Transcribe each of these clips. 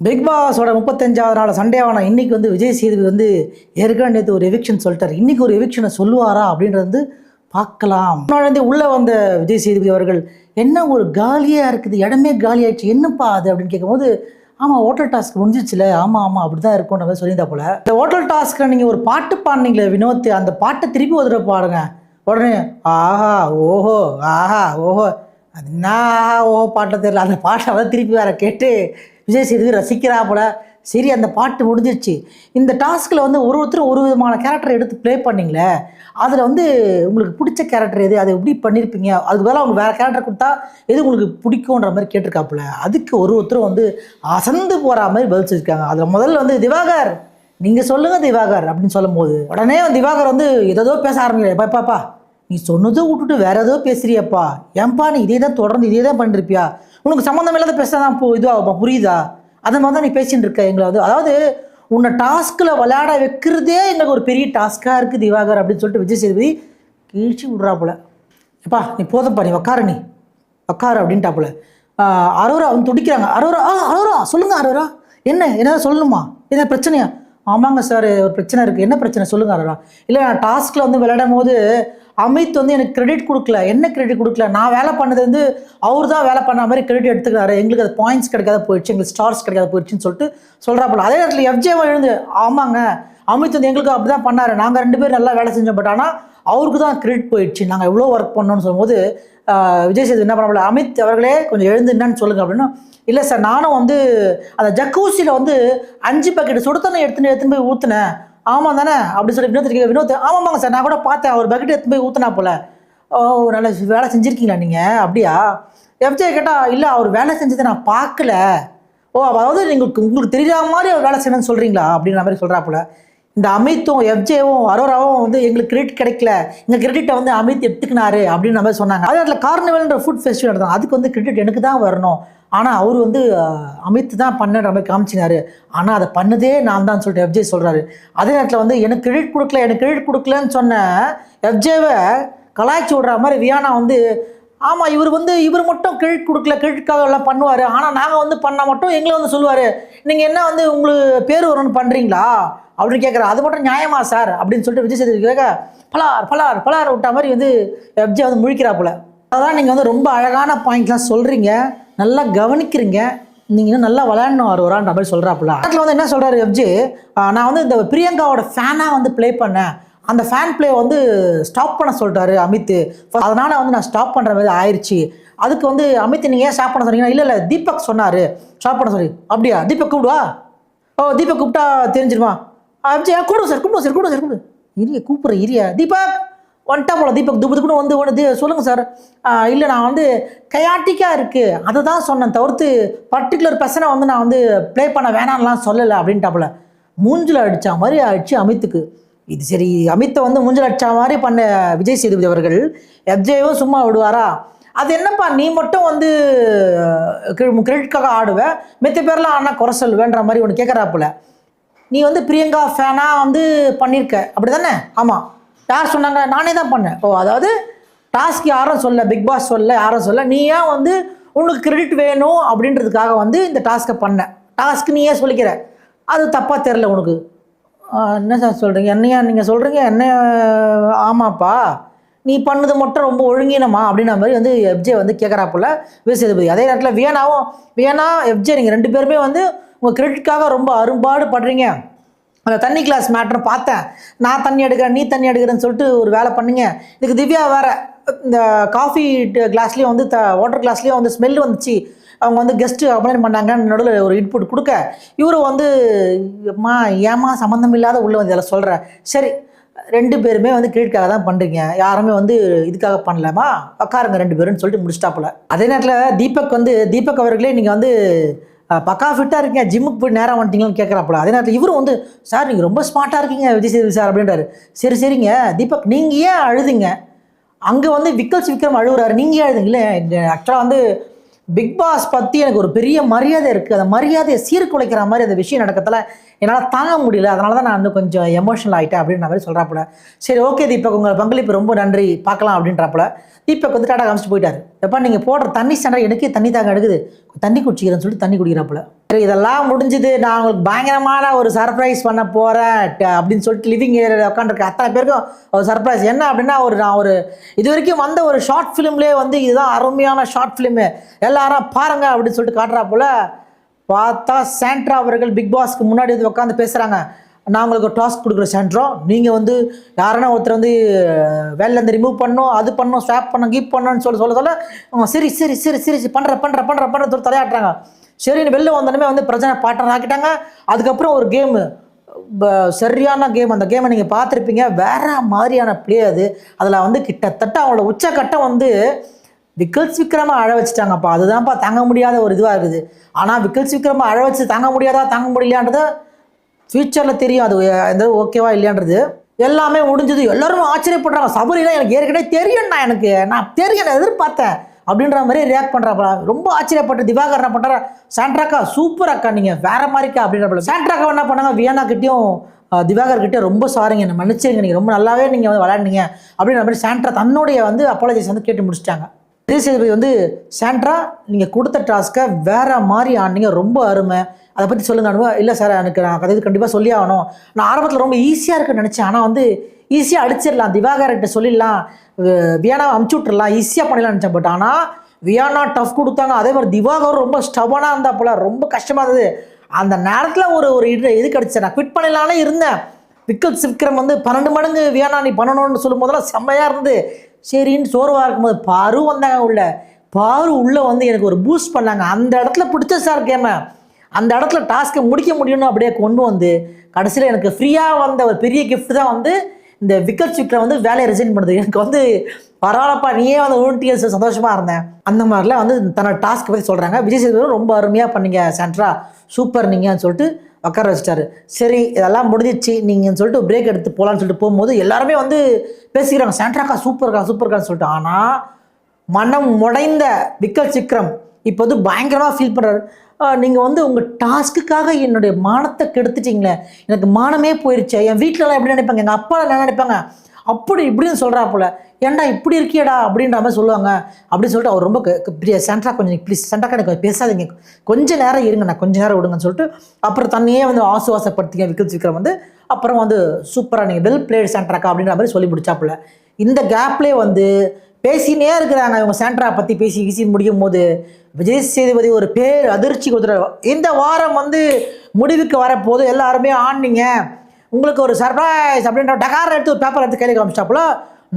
Big பாஸோட முப்பத்தஞ்சாவது நாள் Sunday ஆனால் இன்னைக்கு வந்து விஜய் சேதுபதி வந்து ஏற்கனவே நேற்று ஒரு எவிக்ஷன் சொல்லிட்டார். இன்றைக்கி ஒரு எவிக்ஷனை சொல்லுவாரா அப்படின்றது வந்து பார்க்கலாம். முன்னாடி உள்ளே வந்த விஜய் சேதுபதி அவர்கள் என்ன ஒரு காலியாக இருக்குது? இடமே காலியாயிடுச்சு. என்னப்பா அது? அப்படின்னு கேட்கும்போது ஆமாம் ஹோட்டல் டாஸ்க் முடிஞ்சிச்சுல ஆமாம் ஆமாம் அப்படி தான் இருக்கும்ன்ற மாதிரி சொல்லியிருந்தா போல. இந்த ஹோட்டல் டாஸ்க்கில் நீங்கள் ஒரு பாட்டு பாடினீங்களே வினோத் அந்த பாட்டை திருப்பி ஒதுட பாடுங்க. உடனே ஆஹா ஓஹோ ஆஹா ஓஹோ. அது என்ன ஆஹா ஓஹோ பாட்டை தெரியல. அந்த பாட்டை அதை திருப்பி வேற கேட்டு விஜய் சேதுபதி ரசிக்கிறா போல. சரி அந்த பாட்டு முடிஞ்சிருச்சு. இந்த டாஸ்கில் வந்து ஒரு ஒருத்தர் ஒரு விதமான கேரக்டர் எடுத்து ப்ளே பண்ணிங்களே அதில் வந்து உங்களுக்கு பிடிச்ச கேரக்டர் எது? அதை எப்படி பண்ணியிருப்பீங்க அதுக்கு பதிலாக அவங்க வேறு கேரக்டர் கொடுத்தா எது உங்களுக்கு பிடிக்குன்ற மாதிரி கேட்டிருக்காப்புல. அதுக்கு ஒரு ஒருத்தரும் வந்து அசந்து போகிற மாதிரி பதில் சொல்லியிருக்காங்க. அதில் முதல்ல வந்து திவாகர். நீங்கள் சொல்லுங்கள் திவாகர் அப்படின்னு சொல்லும்போது உடனே திவாகர் வந்து ஏதோ பேச ஆரம்பிக்கிறேன் பாப்பாப்பா நீ சொன்னதோ விட்டுட்டு வேற ஏதோ பேசுறியப்பா. ஏன்பா நீ இதே தான் தொடர்ந்து இதே தான் பண்ணிருப்பியா? உனக்கு சம்மந்தம் இல்லாத பேச தான் போ இதுவாகுமா? புரியுதா? அதை மாதிரி தான் நீ பேசிட்டு இருக்க எங்களை வந்து அதாவது உன்னை டாஸ்கில் விளையாட வைக்கிறதே எங்களுக்கு ஒரு பெரிய டாஸ்க்காக இருக்குது திவாகர் அப்படின்னு சொல்லிட்டு விஜய் சேதுபதி கீழ்ச்சி விட்றாப்புல. எப்பா நீ போதப்பா நீ உக்கார நீ. உக்கார அப்படின்ட்டாப்புல. ஆஹ் அரோரா அவங்க துடிக்கிறாங்க. அரோரா ஆ அரோரா சொல்லுங்க அரோரா. என்ன? என்ன சொல்லணுமா? என்ன பிரச்சனையா? ஆமாங்க சார் ஒரு பிரச்சனை இருக்குது என்ன பிரச்சனை? சொல்லுங்க அரோரா இல்லை நான் டாஸ்கில் வந்து விளையாடும் போது அமித் வந்து எனக்கு கிரெடிட் கொடுக்கல. என்ன கிரெடிட் கொடுக்கல? நான் வேலை பண்ணது வந்து அவர் தான் வேலை பண்ண மாதிரி கிரெடிட் எடுத்துக்கிறாரு. எங்களுக்கு அது பாயிண்ட்ஸ் கிடைக்காத போயிடுச்சு. எங்களுக்கு ஸ்டார்ஸ் கிடைக்காத போயிடுச்சுன்னு சொல்லிட்டு சொல்கிறாப்புல அதே நேரத்தில் எஃப்ஜேவா எழுந்து ஆமாங்க. அமித் வந்து எங்களுக்கு அப்படி தான் பண்ணார். நாங்கள் ரெண்டு பேரும் நல்லா வேலை செஞ்சோம். பட் ஆனால் அவருக்கு தான் கிரெடிட் போயிடுச்சு. நாங்கள் எவ்வளோ ஒர்க் பண்ணோம்னு சொல்லும்போது விஜய் சேது என்ன பண்ண அமித் அவர்களே கொஞ்சம் எழுந்து என்னன்னு சொல்லுங்க அப்படின்னா. இல்லை சார் நானும் வந்து அந்த ஜக்கூசியில் வந்து அஞ்சு பாக்கெட் சுடு எடுத்துன்னு எடுத்துன்னு போய் ஊற்றுனேன் ஆமாம் தானே? அப்படி சொல்லி வினோத் கேட்க வினோத் ஆமாம்மாங்க சார் நான் கூட பார்த்தேன். ஒரு பக்கெட் எடுத்து போய் ஊற்றினா போல். ஓ நல்ல வேலை செஞ்சுருக்கீங்களா நீங்கள் அப்படியா? எஃப்ஜே கேட்டால் இல்லை அவர் வேலை செஞ்சதை நான் பார்க்கல. ஓ அதாவது நீங்கள் உங்களுக்கு தெரியாத மாதிரி அவர் வேலை செய்யணும்னு சொல்கிறீங்களா அப்படின்ற மாதிரி சொல்கிறா போல். இந்த அமித்தும் எஃப்ஜேவும் அரோராவும் வந்து எங்களுக்கு கிரெடிட் கிடைக்கல. இந்த கிரெடிட்டை வந்து அமித் எடுத்துக்கினாரு அப்படின்னு நம்ம சொன்னாங்க. அதே அதில் கார்னிவல்ன்ற ஃபுட் ஃபெஸ்டிவல் தான் அதுக்கு வந்து கிரெடிட் எனக்கு தான் வரணும். ஆனால் அவர் வந்து அமித் தான் பண்ணுற மாதிரி காமிச்சினாரு. ஆனால் அதை பண்ணதே நான் தான் சொல்லிட்டு எஃப்ஜே சொல்கிறாரு அதே நேரத்தில் வந்து எனக்கு கிரெடிட் கொடுக்கல எனக்கு கிரெடிட் கொடுக்கலன்னு சொன்ன எஃப்ஜேவை கலாய்ச்சி விடுற மாதிரி வியானா வந்து ஆமாம் இவர் வந்து இவர் மட்டும் கிரெடிட் கொடுக்கல கிரெடிட்காக எல்லாம் பண்ணுவார். ஆனால் நாங்கள் வந்து பண்ணால் மட்டும் எங்களை வந்து சொல்லுவார் நீங்கள் என்ன வந்து உங்களுக்கு பேர் வரணும்னு பண்ணுறீங்களா அப்படின்னு கேட்குறாரு அது மட்டும் நியாயமா சார்? அப்படின்னு சொல்லிட்டு விஜய் சேதுபதி கேட்க பலார் பலார் பலார் விட்ட மாதிரி வந்து எஃப்ஜே வந்து முழிக்கிறாப்புல அதெல்லாம் நீங்கள் வந்து ரொம்ப அழகான பாயிண்ட்லாம் சொல்கிறீங்க நல்லா கவனிக்கிறீங்க. நீங்கள் இன்னும் நல்லா விளையாடணும் அவர் வரான்ற மாதிரி சொல்கிறாப்புல அதில் வந்து என்ன சொல்கிறாரு எப்ஜி நான் வந்து இந்த பிரியங்காவோட ஃபேனாக வந்து ப்ளே பண்ணேன். அந்த ஃபேன் ப்ளே வந்து ஸ்டாப் பண்ண சொல்லிட்டாரு அமித் அதனால் வந்து நான் ஸ்டாப் பண்ணுற மாதிரி ஆயிடுச்சு அதுக்கு வந்து அமித் நீங்கள் ஏன் ஸ்டாப் பண்ண சொன்னீங்கன்னா இல்லை இல்லை தீபக் சொன்னார். ஸ்டாப் பண்ண சொல்லி. அப்படியா? தீபக் கூப்பிடுவா? ஓ தீபக் கூப்பிட்டா தெரிஞ்சிருமா? அப்படியா கூப்பிடு சார் கூப்பிடு சார் கூப்பிடு சார் கூப்பிடு. இரிய கூப்பிட்ற இரியா. தீபக் வந்துட்டா போல தீபக். துப்பு வந்து ஒன்று சொல்லுங்கள் சார் இல்லை நான் வந்து கயாட்டிக்காக இருக்குது அதை தான் சொன்னேன். தவிர்த்து பர்டிகுலர் பர்சனை வந்து நான் வந்து ப்ளே பண்ண வேணாம்லாம் சொல்லலை அப்படின்ட்டாப்புல. மூஞ்சில் அடித்த மாதிரி ஆயிடுச்சு அமித்துக்கு. இது சரி அமித்தை வந்து மூஞ்சில் அடிச்ச மாதிரி பண்ண விஜய் சேதுபதி அவர்கள் எஃப்ஜேவும் சும்மா விடுவாரா? அது என்னப்பா நீ மட்டும் வந்து கிரெடிட்காக ஆடுவ மித்த பேர்லாம் ஆனால் குறை சொல்லுவேன்ற மாதிரி ஒன்று கேட்குறாப்புல நீ வந்து பிரியங்கா ஃபேனாக வந்து பண்ணியிருக்க அப்படி தானே ஆமாம் யார் சொன்னாங்க? நானே தான் பண்ணேன். ஓ அதாவது டாஸ்க் யாரும் சொல்ல பிக் பாஸ் சொல்ல யாரும் சொல்ல நீ ஏன் வந்து உனக்கு கிரெடிட் வேணும் அப்படின்றதுக்காக வந்து இந்த டாஸ்க்கை பண்ண. டாஸ்க் நீ ஏன் சொல்லிக்கிற? அது தப்பாக தெரில உனக்கு. என்ன சார் சொல்கிறீங்க என்னையா நீங்கள் சொல்கிறீங்க என்ன ஆமாப்பா. நீ பண்ணது மட்டும் ரொம்ப ஒழுங்கினமா அப்படின்ற மாதிரி வந்து எஃப்ஜே வந்து கேட்குறாப்புல விசேதுபதி அதே நேரத்தில் வியனாவும் வியனா எஃப்ஜே நீங்கள் ரெண்டு பேருமே வந்து உங்கள் கிரெடிட்காக ரொம்ப அரும்பாடு படுறீங்க. அந்த தண்ணி கிளாஸ் மேட்ரு பார்த்தேன். நான் தண்ணி எடுக்கிறேன் நீ தண்ணி எடுக்கிறேன்னு சொல்லிட்டு ஒரு வேலை பண்ணீங்க. இதுக்கு திவ்யா வேறு இந்த காஃபி கிளாஸ்லேயும் வந்து த வாட்டர் கிளாஸ்லேயும் வந்து ஸ்மெல் வந்துச்சு. அவங்க வந்து கெஸ்ட்டு அப்ளைன் பண்ணாங்க நடுவில் ஒரு இன்புட் கொடுக்க. இவர் வந்து அம்மா ஏமா சம்மந்தம் இல்லாத உள்ள வந்து இதில் சொல்கிறேன் சரி ரெண்டு பேருமே வந்து கிரெடிட்காக தான் பண்ணுறீங்க யாருமே வந்து இதுக்காக பண்ணலாமா உட்காருங்க ரெண்டு பேரும்னு சொல்லிட்டு முடிச்சிட்டாப்புல. அதே நேரத்தில் தீபக் வந்து தீபக் அவர்களே நீங்கள் வந்து பக்கா ஃபிட்டாக இருக்கீங்க. ஜிம்முக்கு போய் நேரம் வந்துட்டீங்கன்னு கேட்குறாப்புல அதே நேரத்தில் இவரும் வந்து சார் நீங்கள் ரொம்ப ஸ்மார்ட்டாக இருக்கீங்க விஜய் சேதுபதி சார் அப்படின்றாரு. சரி சரிங்க. தீபக் நீங்கள் ஏன் அழுதுங்க? அங்கே வந்து விக்கல்ஸ் விக்ரம் அழுகுறாரு நீங்கள் ஏன் அழுதுங்க? இல்லை ஆக்சுவலாக வந்து பிக் பாஸ் பற்றி எனக்கு ஒரு பெரிய மரியாதை இருக்குது அந்த மரியாதையை சீர்குலைக்கிற மாதிரி அந்த விஷயம் நடக்கத்தில் என்னால் தாங்க முடியல. அதனால தான் நான் வந்து கொஞ்சம் எமோஷனல் ஆகிட்டேன் அப்படின்ற மாதிரி சொல்கிறாப்புல சரி ஓகே தீபக் உங்கள் பங்களிப்பு ரொம்ப நன்றி. பார்க்கலாம் அப்படின்றப்பல. தீபக் வந்து டாடா காமிச்சிட்டு போயிட்டார். எப்பா நீங்கள் போடுற தண்ணி ஸ்டாண்டர் எனக்கே தண்ணி தாங்க எடுக்குது. தண்ணி குடிச்சிக்கிறேன்னு சொல்லிட்டு தண்ணி குடிக்கிறாப்புல. சரி இதெல்லாம் முடிஞ்சுது. நான் உங்களுக்கு பயங்கரமான ஒரு சர்ப்ரைஸ் பண்ண போகிறேன் அப்படின்னு சொல்லிட்டு லிவிங் ஏரியாவில் உட்காந்துருக்க அத்தனை பேருக்கும் ஒரு சர்ப்ரைஸ் என்ன அப்படின்னா ஒரு நான் ஒரு இது வரைக்கும் வந்த ஒரு ஷார்ட் ஃபிலிம்லேயே வந்து இதுதான் அருமையான ஷார்ட் ஃபிலிமு எல்லாரும் பாருங்க அப்படின்னு சொல்லிட்டு காட்டுறாப்புல. பார்த்தா சாண்ட்ரா அவர்கள் பிக் பாஸ்க்கு முன்னாடி வந்து உட்காந்து பேசுகிறாங்க நான் உங்களுக்கு டாஸ்க் கொடுக்குற சாண்ட்ரோ நீங்கள் வந்து யாருன்னா ஒருத்தர் வந்து வேலையிலேருந்து ரிமூவ் பண்ணணும் அது பண்ணணும் ஸ்வாப் பண்ணணும் கீப் பண்ணணும்னு சொல்லி சொல்ல சொல்ல அவங்க சரி சரி சரி சரி சரி பண்ணுற பண்ணுற பண்ணுற பண்ணுற சொல்லி தலையாட்டுறாங்க. சரின்னு வெளில வந்தோடனே வந்து பிரச்சனை பாட்டன் ஆக்கிட்டாங்க. அதுக்கப்புறம் ஒரு கேமு சரியான கேம் அந்த கேமை நீங்கள் பார்த்துருப்பீங்க. வேற மாதிரியான பிளே அது. அதில் வந்து கிட்டத்தட்ட அவங்களோட உச்சக்கட்டம் வந்து விக்கல்ஸ் விக்ரம அழ வச்சுட்டாங்கப்பா. அதுதான்ப்பா தாங்க முடியாத ஒரு இதுவாக இருக்குது. ஆனால் விக்கல்ஸ் சீக்கிரமாக அழ வச்சு தாங்க முடியாதா தாங்க முடியலான்றதை ஃப்யூச்சரில் தெரியும் அது எந்த ஓகேவா இல்லையான்றது எல்லாமே முடிஞ்சது. எல்லோரும் ஆச்சரியப்படுறாங்க. சபரிலாம் எனக்கு ஏற்கனவே தெரியும்ண்ணா எனக்கு. நான் தெரியும் நான் எதிர்பார்த்தேன் அப்படின்ற மாதிரி ரியாக்ட் பண்ணுறாப்பா ரொம்ப ஆச்சரியப்பட்டு திவாகர் என்ன பண்ணுறாரு சாண்ட்ராக்கா சூப்பர் அக்கா நீங்கள் வேற மாதிரிக்கா அப்படின்றப்பல. சாண்ட்ராக்கா என்ன பண்ணாங்க? வியானா கிட்டேயும் ரொம்ப சாரிங்க என்ன மன்னிச்சிருங்க. நீங்கள் ரொம்ப நல்லாவே நீங்கள் வந்து விளையாடுனீங்க அப்படின்ற மாதிரி சாண்ட்ரா தன்னுடைய வந்து அப்பாலஜிஸ் வந்து கேட்டு முடிச்சிட்டாங்க. விஜய் சேதுபதி வந்து சாண்ட்ரா நீங்கள் கொடுத்த டாஸ்க்கை வேறு மாதிரி ஆனீங்க ரொம்ப அருமை. அதை பற்றி சொல்லுங்க அனுபவம் இல்லை சார் எனக்கு நான் கதை கண்டிப்பாக சொல்லி ஆகணும். நான் ஆரம்பத்தில் ரொம்ப ஈஸியாக இருக்குன்னு நினச்சேன். ஆனால் வந்து ஈஸியாக அடிச்சிடலாம். திவாகர்கிட்ட சொல்லிடலாம். வியானா அமுச்சு விட்டுறலாம். ஈஸியாக பண்ணிடலாம் நினச்சேன். பட் ஆனால் வியானா டஃப் கொடுத்தாங்க. அதே மாதிரி திவாகர் ரொம்ப ஸ்டபனாக இருந்தா போல ரொம்ப கஷ்டமாக இருந்தது. அந்த நேரத்தில் ஒரு ஒரு இது இது கிடச்சி நான் குவிட் பண்ணலான்னு இருந்தேன். விக்கல் விக்ரம் வந்து பன்னெண்டு மடங்கு வியானா நீ பண்ணணும்னு சொல்லும் போதெல்லாம் செம்மையாக இருந்து சரின்னு சோர்வாக இருக்கும்போது பாரு வந்தாங்க உள்ள. பாரு உள்ளே வந்து எனக்கு ஒரு பூஸ்ட் பண்ணாங்க. அந்த இடத்துல பிடிச்ச சார் கேமை. அந்த இடத்துல டாஸ்க்கை முடிக்க முடியும்னு அப்படியே கொண்டு வந்து கடைசியில் எனக்கு ஃப்ரீயாக வந்த ஒரு பெரிய கிஃப்ட் தான் வந்து இந்த விக்கல் விக்ரம் வந்து வேலையை ரிசைன் பண்ணுது. எனக்கு வந்து பரவாயில்லப்பா நீயே வந்து ஓன்டியர்ஸ் சந்தோஷமாக இருந்தேன் அந்த மாதிரிலாம் வந்து தன்னோட டாஸ்க் பற்றி சொல்கிறாங்க விஜய் சேதுபதி ரொம்ப அருமையாக பண்ணீங்க சென்ட்ரா சூப்பர் நீங்கன்னு சொல்லிட்டு உட்கார வச்சிட்டாரு. சரி இதெல்லாம் முடிஞ்சிச்சு நீங்கன்னு சொல்லிட்டு பிரேக் எடுத்து போகலான்னு சொல்லிட்டு போகும்போது எல்லாருமே வந்து பேசிக்கிறாங்க. சென்ட்ராக்கா சூப்பர்க்கா சூப்பர்க்கான்னு சொல்லிட்டு. ஆனால் மனம் முடைந்த விக்கல் சிக்ரம் இப்போ வந்து பயங்கரமாக ஃபீல் பண்ணுறாரு நீங்கள் வந்து உங்கள் டாஸ்க்குக்காக என்னுடைய மானத்தை கெடுத்துட்டீங்களே எனக்கு மானமே போயிடுச்சு என் வீட்டிலலாம் எப்படி நினைப்பாங்க எங்கள் அப்பா என்ன நினைப்பாங்க அப்படி இப்படின்னு சொல்கிறா போல ஏன்டா இப்படி இருக்கியடா? அப்படின்ற மாதிரி சொல்லுவாங்க. அப்படின்னு சொல்லிட்டு அவர் ரொம்ப க- பிரிய சென்ட்ரா கொஞ்சம் ப்ளீஸ் சென்ட்ராக்கா எனக்கு பேசாதீங்க. கொஞ்சம் நேரம் இருங்க நான் கொஞ்சம் நேரம் விடுங்கன்னு சொல்லிட்டு அப்புறம் தன்னையே வந்து ஆசுவாசப்படுத்திங்க விக்கல் விக்ரம் வந்து அப்புறம் வந்து சூப்பராக நீங்கள் வெல் பிளேட் சென்ட்ராக்கா அப்படின்ற மாதிரி சொல்லி முடிச்சாப்புல. இந்த கேப்லேயே வந்து பேசினே இருக்கிறாங்க இவங்க சாண்ட்ரா பற்றி பேசி வீசி முடியும் போது. விஜய் சேதுபதி ஒரு பேர் அதிர்ச்சி கொடுத்துறாரு இந்த வாரம் வந்து முடிவுக்கு வரப்போது எல்லாருமே ஆண்டிங்க உங்களுக்கு ஒரு சர்ப்ரைஸ் அப்படின்ற டகார் எடுத்து ஒரு பேப்பர் எடுத்து கையில் காமிச்சிட்டாப்புல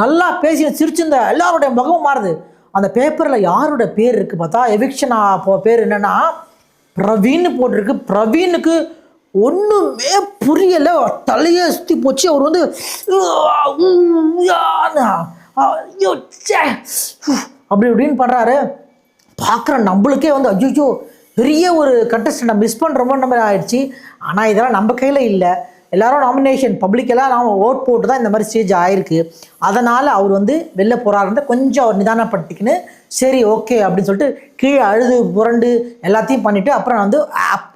நல்லா பேசி சிரிச்சிருந்த எல்லாருடைய முகமும் மாறுது. அந்த பேப்பரில் யாரோட பேர் இருக்குது பார்த்தா எவிக்ஷன் பேர் என்னென்னா பிரவீன் போட்டிருக்கு. பிரவீனுக்கு ஒன்றுமே புரியலை. தலையே சுற்றி போச்சு. அவர் வந்து ச்சே. அப்படி இப்படின்னு பண்ணுறாரு பார்க்குற நம்மளுக்கே வந்து ஐயோ பெரிய ஒரு கண்டஸ்டன்ட் மிஸ் பண்ணுற மாதிரி ஆயிடுச்சு. ஆனால் இதெல்லாம் நம்ம கையில் இல்லை. எல்லாரும் நாமினேஷன் பப்ளிக்கெல்லாம் நாம் ஓட் போட்டு தான் இந்த மாதிரி ஸ்டேஜ் ஆயிருக்கு. அதனால் அவர் வந்து வெளில போகிறாருன்ற கொஞ்சம் அவர் நிதானப்படுத்திக்கின்னு சரி ஓகே அப்படின்னு சொல்லிட்டு கீழே அழுது புரண்டு எல்லாத்தையும் பண்ணிவிட்டு அப்புறம் வந்து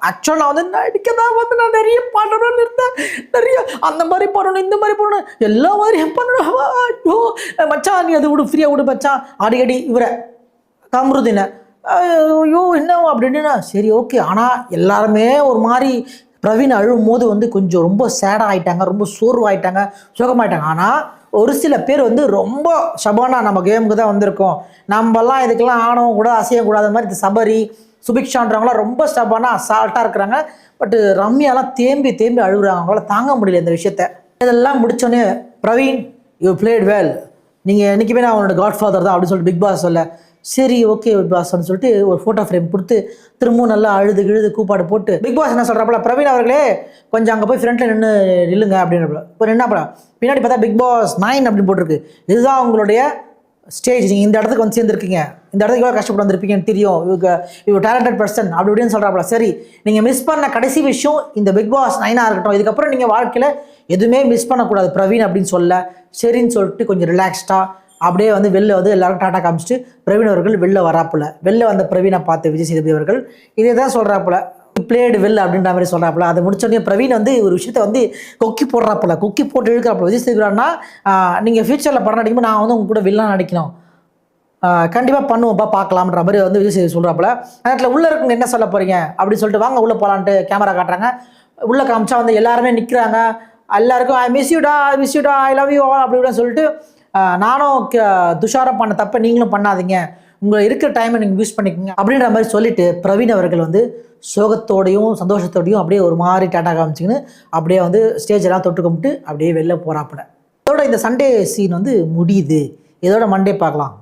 ஆக்சுவலாக நான் வந்து நடிக்க தான் வந்து நான் நிறைய பண்ணணும்னு இருந்தேன். நிறைய அந்த மாதிரி பண்ணணும் இந்த மாதிரி பண்ணணும் எல்லா மாதிரியும் பண்ணணும். ஐயோ மச்சான் நீ அது விடு ஃப்ரீயாக விடு மச்சான். அடிக்கடி இவரை கம்ருதினை ஐயோ என்ன அப்படின்னா சரி ஓகே. ஆனால் எல்லாருமே ஒரு மாதிரி பிரவீன் அழும் போது வந்து கொஞ்சம் ரொம்ப சேடாக ஆயிட்டாங்க ரொம்ப சோர்வாயிட்டாங்க சுகமாயிட்டாங்க. ஆனால் ஒரு சில பேர் வந்து ரொம்ப சபானா நம்ம கேமுக்கு தான் வந்திருக்கோம். நம்மலாம் இதுக்கெல்லாம் ஆணவம் கூட அசையக்கூடாத மாதிரி இந்த சபரி சுபிக்ஷான்றவங்களாம் ரொம்ப ஸ்டபானாக அசால்ட்டாக இருக்கிறாங்க. பட் ரம்யாலாம் தேம்பி தேம்பி அழுகுறாங்க. அவங்களால தாங்க முடியல இந்த விஷயத்த. இதெல்லாம் முடித்தோடனே பிரவீன் யூ பிளேட் வெல் நீங்கள் என்றைக்குமே நான் அவனோட காட் ஃபாதர் தான் அப்படின்னு சொல்லிட்டு பிக் பாஸ் சொல்ல சரி ஓகே பிக் பாஸ்ன்னு சொல்லிட்டு ஒரு ஃபோட்டோ ஃப்ரேம் கொடுத்து திரும்பவும் நல்லா அழுது கிழுது கூப்பாடு போட்டு பிக் பாஸ் என்ன சொல்கிறப்பல பிரவீன் அவர்களே கொஞ்சம் அங்கே போய் ஃப்ரண்ட்டில் நின்று நில்லுங்க அப்படின்னு இப்போ என்ன பண்ண பின்னாடி பார்த்தா பிக் பாஸ் நைன் அப்படின்னு போட்டிருக்கு. இதுதான் உங்களுடைய ஸ்டேஜ் நீங்கள் இந்த இடத்துக்கு வந்து சேர்ந்துருக்கீங்க. இந்த இடத்துக்கு எவ்வளோ கஷ்டப்பட்டு வந்திருப்பீங்கன்னு தெரியும். இவங்க இவ்வளோ டேலண்டட் பர்சன் அப்படி இப்படின்னு சொல்கிறாப்புல சரி நீங்கள் மிஸ் பண்ண கடைசி விஷயம் இந்த பிக் பாஸ் நைனாக இருக்கட்டும். இதுக்கப்புறம் நீங்கள் வாழ்க்கையில் எதுவுமே மிஸ் பண்ணக்கூடாது பிரவீன் அப்படின்னு சொல்ல. சரின்னு சொல்லிட்டு கொஞ்சம் ரிலாக்ஸ்டாக அப்படியே வந்து வெளில வந்து எல்லாரும் டாட்டா காமிச்சிட்டு பிரவீன் அவர்கள் வெளில வராப்புல வெளில வந்த பிரவீனை பார்த்து விஜய் சேதுபதி அவர்கள் இதே தான் சொல்கிறாப்புல பிளேடு வெல் அப்படின்ற மாதிரி சொல்கிறாப்புல அதை முடிச்சோடனே பிரவீன் வந்து ஒரு விஷயத்த வந்து கொக்கி போடுறாப்புல. கொக்கி போட்டு இழுக்கிறாப்புல. விஜய் சேதுபதினா நீங்கள் ஃபியூச்சரில் படம் நடிக்கும்போது நான் வந்து உங்க கூட வில்லாக நடிக்கணும். கண்டிப்பாக பண்ணுவோம்ப்பா பார்க்கலாம்ன்ற மாதிரி வந்து விஜய் சேது சொல்கிறாப்புல நேரத்தில் உள்ளே இருக்கவங்க என்ன சொல்ல போகிறீங்க அப்படின்னு சொல்லிட்டு வாங்க உள்ளே போகலான்ட்டு கேமரா காட்டுறாங்க. உள்ளே காமிச்சா வந்து எல்லாருமே நிற்கிறாங்க எல்லாருக்கும் ஐ மிஸ் யூடா ஐ மிஸ் யூடா ஐ லவ் யூ ஆல் அப்படி இப்படின்னு சொல்லிட்டு நானும் துஷாரம் பண்ண தப்ப நீங்களும் பண்ணாதீங்க. உங்களை இருக்கிற டைமை நீங்கள் யூஸ் பண்ணிக்கோங்க. அப்படின்ற மாதிரி சொல்லிட்டு பிரவீன் அவர்கள் வந்து சோகத்தோடையும் சந்தோஷத்தோடையும் அப்படியே ஒரு மாதிரி டாட்டா காமிச்சிக்கின்னு அப்படியே வந்து ஸ்டேஜெல்லாம் தொட்டு கும்பிட்டு அப்படியே வெளில போகிறாப்புல இதோட இந்த சண்டே சீன் வந்து முடியுது. இதோட மண்டே பார்க்கலாம்.